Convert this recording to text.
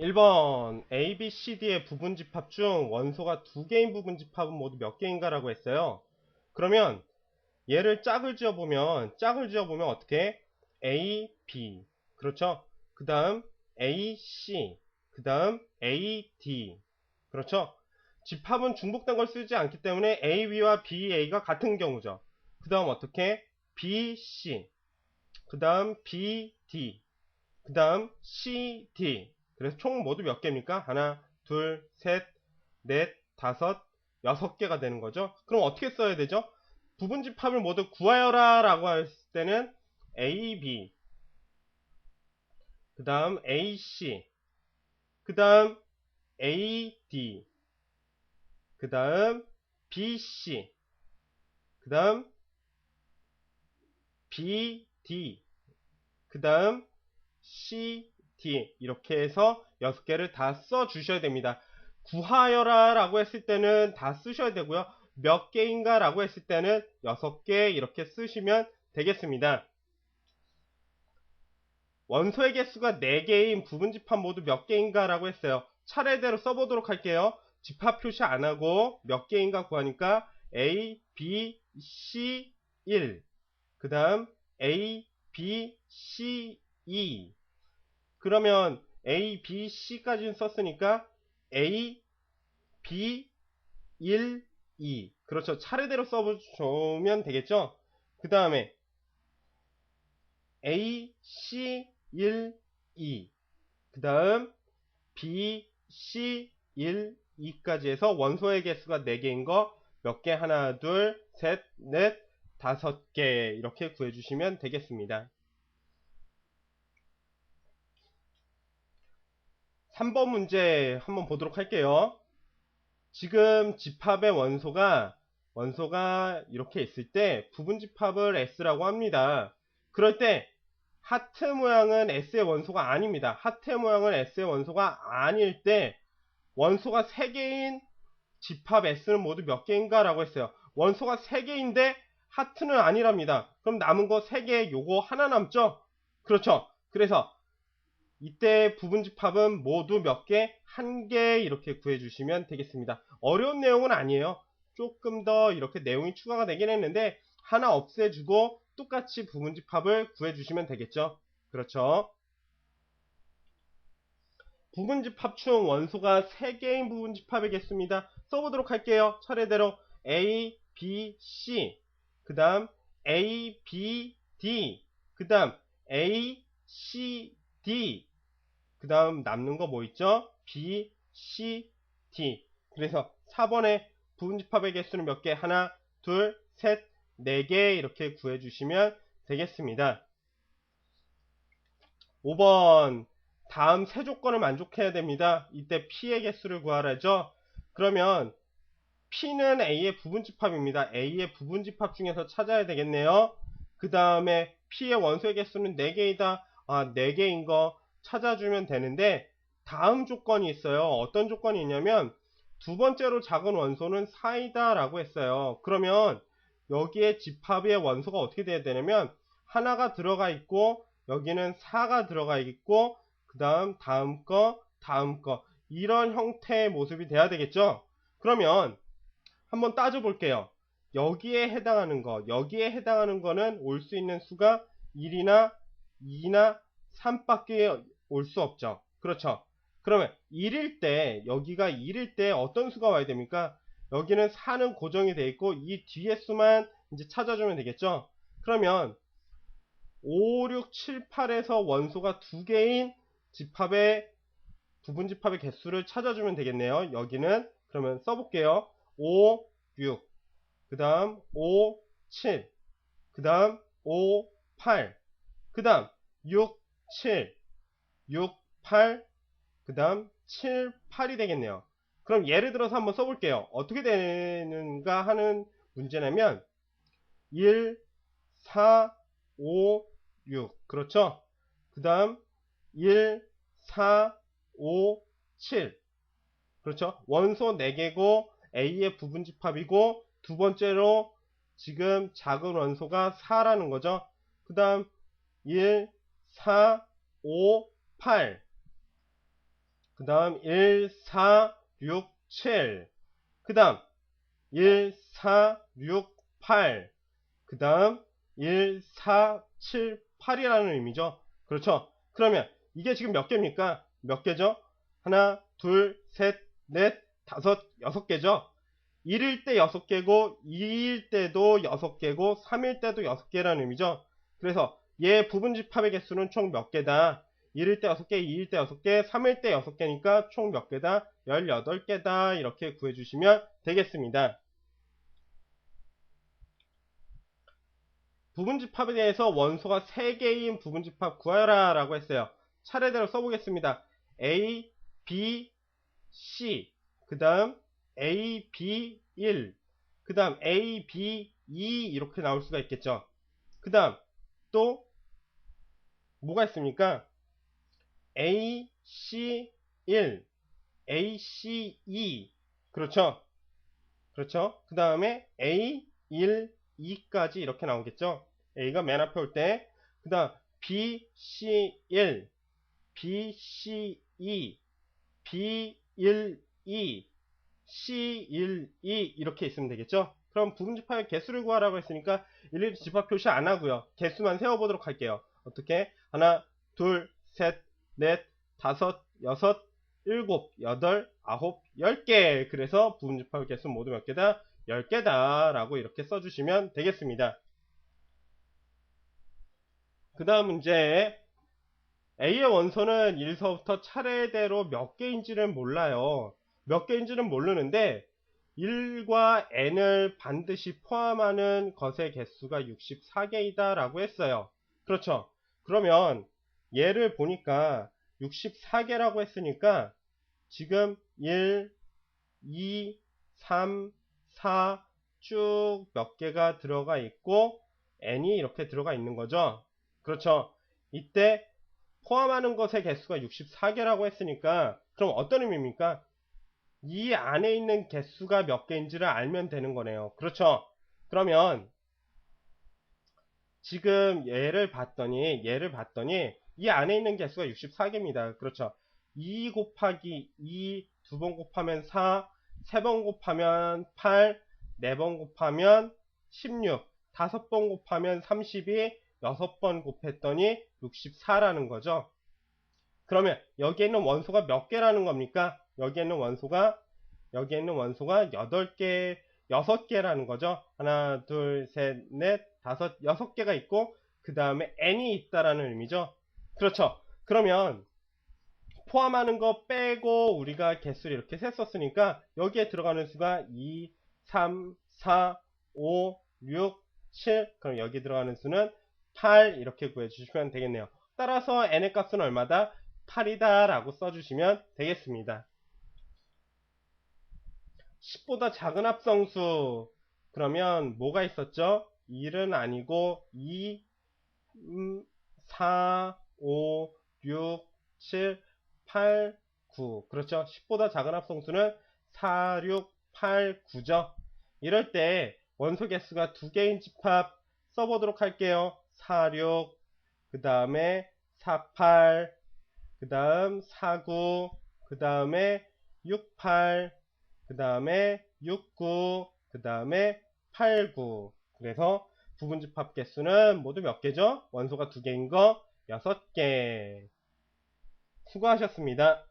1번 A, B, C, D의 부분 집합 중 원소가 두 개인 부분 집합은 모두 몇 개인가 라고 했어요. 그러면 얘를 짝을 지어보면 짝을 지어보면 어떻게 A, B 그렇죠? 그 다음 A, C 그 다음 A, D 그렇죠? 집합은 중복된 걸 쓰지 않기 때문에 A, B와 B, A가 같은 경우죠. 그 다음 어떻게 B, C 그 다음 B, D 그 다음 C, D 그래서 총 모두 몇 개입니까? 하나, 둘, 셋, 넷, 다섯, 여섯 개가 되는 거죠. 그럼 어떻게 써야 되죠? 부분 집합을 모두 구하여라 라고 했을 때는 AB 그 다음 AC 그 다음 AD 그 다음 BC 그 다음 BD 그 다음 CD 이렇게 해서 6개를 다 써 주셔야 됩니다. 구하여라 라고 했을 때는 다 쓰셔야 되고요. 몇 개인가 라고 했을 때는 6개 이렇게 쓰시면 되겠습니다. 원소의 개수가 4개인 부분 집합 모두 몇 개인가 라고 했어요. 차례대로 써보도록 할게요. 집합 표시 안하고 몇 개인가 구하니까 A, B, C, 1. 그 다음 A, B, C, 2. 그러면 A, B, C까지는 썼으니까 A, B, 1, 2. 그렇죠. 차례대로 써주면 되겠죠. 그 다음에 A, C, 1, 2. 그 다음 B, C, 1, 2까지 해서 원소의 개수가 4개인 거 몇 개? 하나, 둘, 셋, 넷, 다섯 개 이렇게 구해주시면 되겠습니다. 3번 문제 한번 보도록 할게요. 지금 집합의 원소가 원소가 이렇게 있을 때 부분 집합을 S라고 합니다. 그럴 때 하트 모양은 S의 원소가 아닙니다. 하트 모양은 S의 원소가 아닐 때 원소가 3개인 집합 S는 모두 몇 개인가 라고 했어요. 원소가 3개인데 하트는 아니랍니다. 그럼 남은 거 3개 요거 하나 남죠? 그렇죠. 그래서 이때 부분 집합은 모두 몇 개? 한 개 이렇게 구해주시면 되겠습니다. 어려운 내용은 아니에요. 조금 더 이렇게 내용이 추가가 되긴 했는데 하나 없애주고 똑같이 부분 집합을 구해주시면 되겠죠. 그렇죠. 부분 집합 중 원소가 3개인 부분 집합이겠습니다. 써보도록 할게요. 차례대로 A, B, C 그 다음 A, B, D 그 다음 A, C, D 그 다음 남는 거 뭐 있죠? B, C, D 그래서 4번에 부분집합의 개수는 몇 개? 하나, 둘, 셋, 네 개 이렇게 구해주시면 되겠습니다. 5번 다음 세 조건을 만족해야 됩니다. 이때 P의 개수를 구하라죠. 그러면 P는 A의 부분집합입니다. A의 부분집합 중에서 찾아야 되겠네요. 그 다음에 P의 원소의 개수는 4개이다. 아, 4개인 거 찾아주면 되는데 다음 조건이 있어요. 어떤 조건이 있냐면 두 번째로 작은 원소는 4이다 라고 했어요. 그러면 여기에 집합의 원소가 어떻게 돼야 되냐면 하나가 들어가 있고 여기는 4가 들어가 있고 그 다음 다음 거 다음 거 이런 형태의 모습이 돼야 되겠죠. 그러면 한번 따져 볼게요. 여기에 해당하는 거 여기에 해당하는 거는 올 수 있는 수가 1이나 2나 3밖에 올 수 없죠. 그렇죠. 그러면 1일 때 여기가 1일 때 어떤 수가 와야 됩니까? 여기는 4는 고정이 되어 있고 이 뒤에 수만 이제 찾아주면 되겠죠. 그러면 5, 6, 7, 8에서 원소가 두 개인 집합의 부분 집합의 개수를 찾아주면 되겠네요. 여기는 그러면 써볼게요. 5, 6, 그 다음 5, 7, 그 다음 5, 8, 그 다음 6, 7, 6, 8, 그 다음 7, 8이 되겠네요. 그럼 예를 들어서 한번 써볼게요. 어떻게 되는가 하는 문제냐면 1, 4, 5, 6 그렇죠? 그 다음 1, 4, 5, 7 그렇죠? 원소 4개고 A의 부분집합이고 두 번째로 지금 작은 원소가 4라는 거죠. 그 다음 1, 4, 5, 8. 그 다음 1, 4, 6, 7. 그 다음 1, 4, 6, 8. 그 다음 1, 4, 7, 8이라는 의미죠. 그렇죠. 그러면 이게 지금 몇 개입니까? 몇 개죠? 하나, 둘, 셋, 넷, 다섯, 여섯 개죠. 1일 때 6개고 2일 때도 6개고 3일 때도 6개라는 의미죠. 그래서 얘 부분 집합의 개수는 총 몇 개다? 1일 때 6개, 2일 때 6개, 3일 때 6개니까 총 몇 개다? 18개다. 이렇게 구해주시면 되겠습니다. 부분집합에 대해서 원소가 3개인 부분집합 구하라 라고 했어요. 차례대로 써보겠습니다. A, B, C 그 다음 A, B, 1 그 다음 A, B, 2 이렇게 나올 수가 있겠죠. 그 다음 또 뭐가 있습니까? A, C, 1 A, C, 2 그렇죠. 그렇죠. 그 다음에 A, 1, 2까지 이렇게 나오겠죠. A가 맨 앞에 올 때, 그 다음 B, C, 1, B, C, 2, B, 1, 2, C, 1, 2 이렇게 있으면 되겠죠. 그럼 부분집합의 개수를 구하라고 했으니까 일일이 집합 표시 안 하고요. 개수만 세워보도록 할게요. 어떻게? 하나, 둘, 셋, 넷, 다섯, 여섯, 일곱, 여덟, 아홉, 열 개. 그래서 부분집합의 개수 모두 몇 개다? 10개다 라고 이렇게 써주시면 되겠습니다. 그 다음 문제 A의 원소는 1서부터 차례대로 몇 개인지는 몰라요. 몇 개인지는 모르는데 1과 n을 반드시 포함하는 것의 개수가 64개이다 라고 했어요. 그렇죠. 그러면 얘를 보니까 64개라고 했으니까 지금 1, 2, 3, 4 쭉 몇 개가 들어가 있고 n이 이렇게 들어가 있는 거죠. 그렇죠. 이때 포함하는 것의 개수가 64개라고 했으니까 그럼 어떤 의미입니까? 이 안에 있는 개수가 몇 개인지를 알면 되는 거네요. 그렇죠. 그러면 지금 얘를 봤더니 얘를 봤더니 이 안에 있는 개수가 64개입니다. 그렇죠. 2 곱하기 2 두 번 곱하면 4 세 번 곱하면 8 네 번 곱하면 16 다섯 번 곱하면 32 여섯 번 곱했더니 64라는 거죠. 그러면 여기에 있는 원소가 몇 개라는 겁니까? 여기에 있는 원소가 여기에 있는 원소가 8개, 6개라는 거죠. 하나, 둘, 셋, 넷, 다섯, 여섯 개가 있고 그 다음에 n이 있다라는 의미죠. 그렇죠. 그러면 포함하는 거 빼고 우리가 개수를 이렇게 셌었으니까 여기에 들어가는 수가 2, 3, 4, 5, 6, 7 그럼 여기 들어가는 수는 8 이렇게 구해주시면 되겠네요. 따라서 n의 값은 얼마다? 8이다 라고 써주시면 되겠습니다. 10보다 작은 합성수 그러면 뭐가 있었죠? 1은 아니고 2, 4, 5, 6, 7, 8, 9 그렇죠? 10보다 작은 합성수는 4, 6, 8, 9죠? 이럴 때 원소 개수가 두 개인 집합 써보도록 할게요. 4, 6, 그 다음에 4, 8, 그 다음 4, 9, 그 다음에 6, 8, 그 다음에 6, 9, 그 다음에 8, 9. 그래서 부분집합 개수는 모두 몇 개죠? 원소가 두 개인 거 6개. 수고하셨습니다.